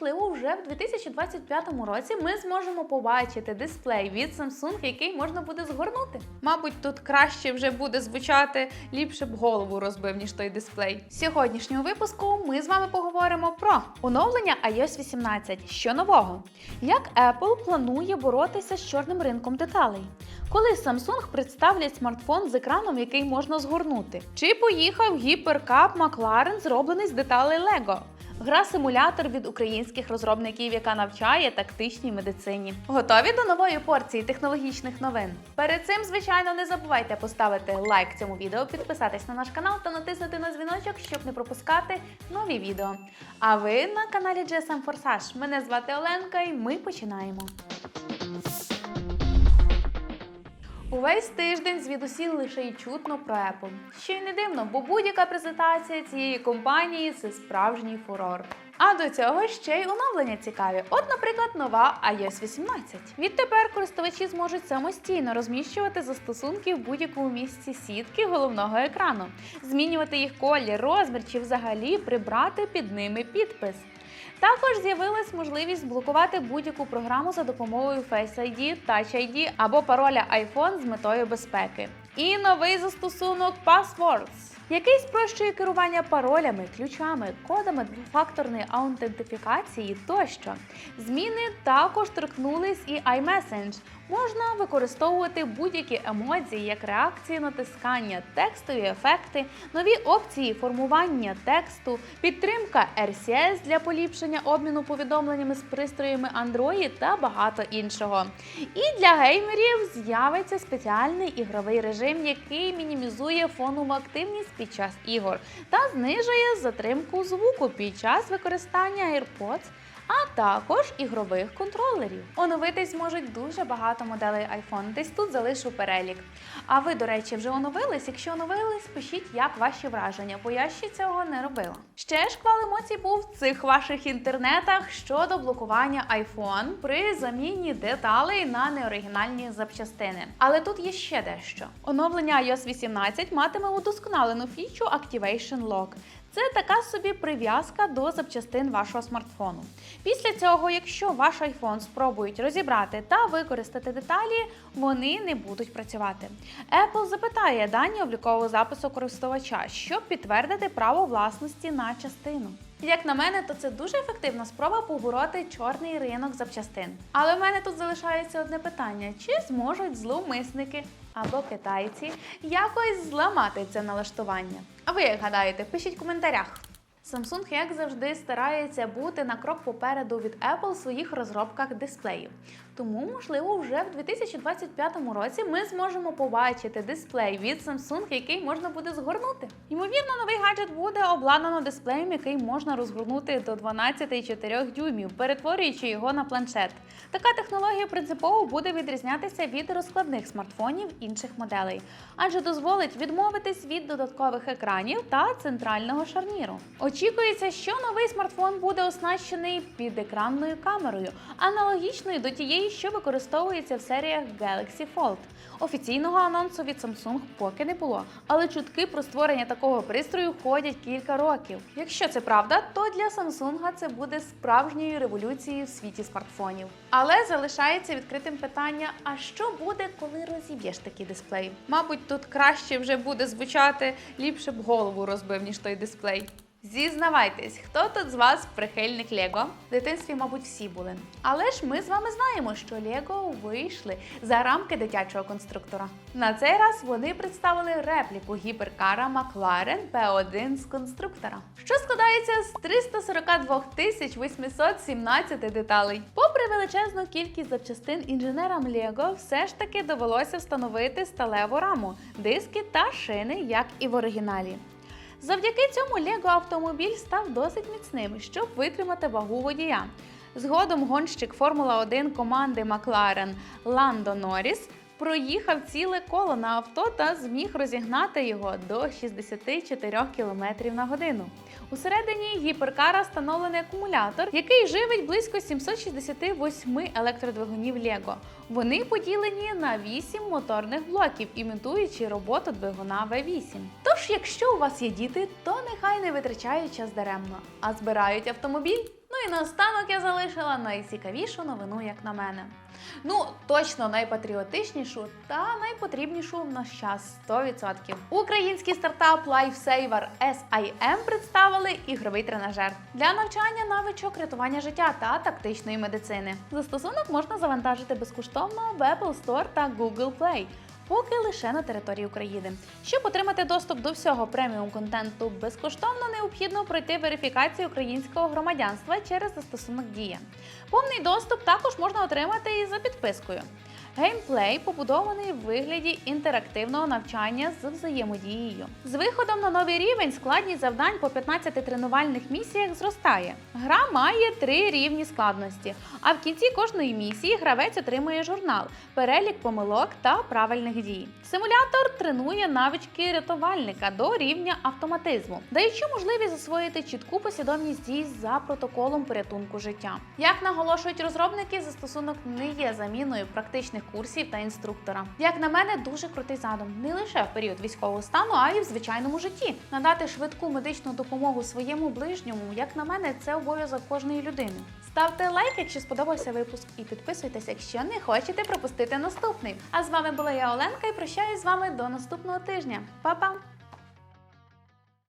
можливо, вже в 2025 році ми зможемо побачити дисплей від Samsung, який можна буде згорнути. Мабуть, тут краще вже буде звучати ліпше б голову розбив, ніж той дисплей. Сьогоднішнього випуску ми з вами поговоримо про оновлення iOS 18. Що нового? Як Apple планує боротися з чорним ринком деталей? Коли Samsung представлять смартфон з екраном, який можна згорнути? Чи поїхав гіперкап Макларен, зроблений з деталей Lego? Гра-симулятор від українських розробників, яка навчає тактичній медицині. Готові до нової порції технологічних новин? Перед цим, звичайно, не забувайте поставити лайк цьому відео, підписатись на наш канал та натиснути на дзвіночок, щоб не пропускати нові відео. А ви на каналі GSM Forsage. Мене звати Оленка, і ми починаємо. Увесь тиждень звідусіль лише й чутно про Apple. Що й не дивно, бо будь-яка презентація цієї компанії це справжній фурор. А до цього ще й оновлення цікаві. От, наприклад, нова iOS 18. Відтепер користувачі зможуть самостійно розміщувати застосунки в будь-якому місці сітки головного екрану, змінювати їх колір, розмір чи взагалі прибрати під ними підпис. Також з'явилась можливість блокувати будь-яку програму за допомогою Face ID, Touch ID або пароля iPhone з метою безпеки. І новий застосунок Passwords, який спрощує керування паролями, ключами, кодами двофакторної аутентифікації тощо. Зміни також торкнулись і iMessage. Можна використовувати будь-які емодзії як реакції натискання, текстові ефекти, нові опції формування тексту, підтримка RCS для поліпшення обміну повідомленнями з пристроями Android та багато іншого. І для геймерів з'явиться спеціальний ігровий режим, який мінімізує фонову активність під час ігор та знижує затримку звуку під час використання AirPods а також ігрових контролерів. Оновитись зможуть дуже багато моделей iPhone. Десь тут залишу перелік. А ви, до речі, вже оновились? Якщо оновились, пишіть, як ваші враження, бо я ще цього не робила. Ще ж квал емоцій був в цих ваших інтернетах щодо блокування iPhone при заміні деталей на неоригінальні запчастини. Але тут є ще дещо. Оновлення iOS 18 матиме удосконалену фічу Activation Lock. Це така собі прив'язка до запчастин вашого смартфону. Після цього, якщо ваш iPhone спробують розібрати та використати деталі, вони не будуть працювати. Apple запитає дані облікового запису користувача, щоб підтвердити право власності на частину. Як на мене, то це дуже ефективна спроба побороти чорний ринок запчастин. Але в мене тут залишається одне питання: чи зможуть зловмисники або китайці якось зламати це налаштування? А ви як гадаєте? Пишіть в коментарях. Samsung, як завжди, старається бути на крок попереду від Apple в своїх розробках дисплеїв. Тому, можливо, вже в 2025 році ми зможемо побачити дисплей від Samsung, який можна буде згорнути. Ймовірно, новий гаджет буде обладнано дисплеєм, який можна розгорнути до 12,4 дюймів, перетворюючи його на планшет. Така технологія принципово буде відрізнятися від розкладних смартфонів інших моделей, адже дозволить відмовитись від додаткових екранів та центрального шарніру. Очікується, що новий смартфон буде оснащений підекранною камерою, аналогічною до тієї, що використовується в серіях Galaxy Fold. Офіційного анонсу від Samsung поки не було, але чутки про створення такого пристрою ходять кілька років. Якщо це правда, то для Samsung це буде справжньою революцією в світі смартфонів. Але залишається відкритим питання: а що буде, коли розіб'єш такий дисплей? Мабуть, тут краще вже буде звучати ліпше б голову розбив, ніж той дисплей. Зізнавайтесь, хто тут з вас прихильник Лего? В дитинстві, мабуть, всі були. Але ж ми з вами знаємо, що Лего вийшли за рамки дитячого конструктора. На цей раз вони представили репліку гіперкара Макларен P1 з конструктора, що складається з 342 тисяч 817 деталей. Попри величезну кількість запчастин інженерам Лего, все ж таки довелося встановити сталеву раму, диски та шини, як і в оригіналі. Завдяки цьому Lego автомобіль став досить міцним, щоб витримати вагу водія. Згодом гонщик Формула 1 команди Макларен Ландо Норріс проїхав ціле коло на авто та зміг розігнати його до 64 км на годину. Усередині гіперкара встановлений акумулятор, який живить близько 768 електродвигунів Lego. Вони поділені на 8 моторних блоків, імітуючи роботу двигуна V8. Тож, якщо у вас є діти, то нехай не витрачають час даремно, а збирають автомобіль. Ну і наостанок я залишила найцікавішу новину, як на мене. Ну, точно найпатріотичнішу та найпотрібнішу в наш час 100%. Український стартап Lifesaver SIM представили ігровий тренажер для навчання навичок рятування життя та тактичної медицини. Застосунок можна завантажити безкоштовно в Apple Store та Google Play. Поки лише на території України. Щоб отримати доступ до всього преміум контенту безкоштовно, необхідно пройти верифікацію українського громадянства через застосунок Дія. Повний доступ також можна отримати і за підпискою. Геймплей побудований в вигляді інтерактивного навчання з взаємодією. З виходом на новий рівень складність завдань по 15 тренувальних місіях зростає. Гра має три рівні складності, а в кінці кожної місії гравець отримує журнал, перелік помилок та правильних дій. Симулятор тренує навички рятувальника до рівня автоматизму, даючи можливість засвоїти чітку послідовність дій за протоколом порятунку життя. Як наголошують розробники, застосунок не є заміною практичних курсів та інструктора. Як на мене, дуже крутий задум не лише в період військового стану, а й в звичайному житті. Надати швидку медичну допомогу своєму ближньому, як на мене, це обов'язок кожної людини. Ставте лайк, якщо сподобався випуск, і підписуйтесь, якщо не хочете пропустити наступний. А з вами була я Оленка і прощаюсь з вами до наступного тижня. Па-па!